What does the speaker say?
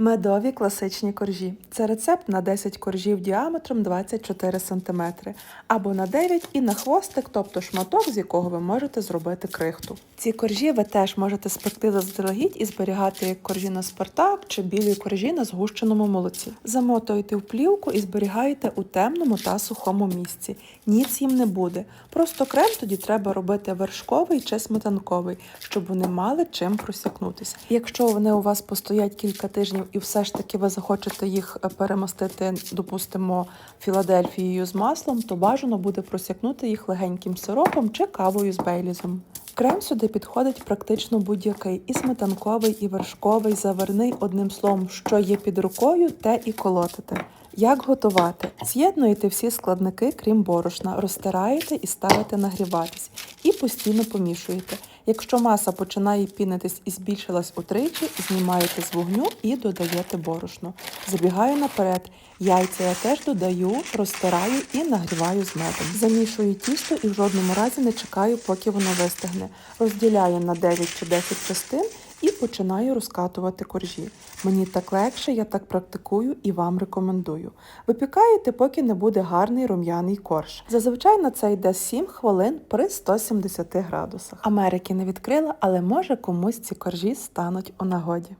Медові класичні коржі. Це рецепт на 10 коржів діаметром 24 см, або на 9 і на хвостик, тобто шматок, з якого ви можете зробити крихту. Ці коржі ви теж можете спекти заздалегідь і зберігати як коржі на спартак чи білі коржі на згущеному молоці. Замотуєте в плівку і зберігаєте у темному та сухому місці. Ніц їм не буде. Просто крем тоді треба робити вершковий чи сметанковий, щоб вони мали чим просякнутися. Якщо вони у вас постоять кілька тижнів і все ж таки ви захочете їх е, перемастити, допустимо, Філадельфією з маслом, то бажано буде просякнути їх легеньким сиропом чи кавою з бейлізом. Крем сюди підходить практично будь-який і сметанковий, і вершковий, заварний, одним словом, що є під рукою, те і колотите. Як готувати? З'єднуєте всі складники, крім борошна, розтираєте і ставите нагріватись. І постійно помішуєте. Якщо маса починає пінитись і збільшилась утричі, знімаєте з вогню і додаєте борошно. Забігаю наперед. Яйця я теж додаю, розтираю і нагріваю з медом. Замішую тісто і в жодному разі не чекаю, поки воно вистигне. Розділяю на 9 чи 10 частин і починаю розкатувати коржі. Мені так легше, я так практикую і вам рекомендую. Випікаєте, поки не буде гарний рум'яний корж. Зазвичай на це йде 7 хвилин при 170 градусах. Америки не відкрила, але може комусь ці коржі стануть у нагоді.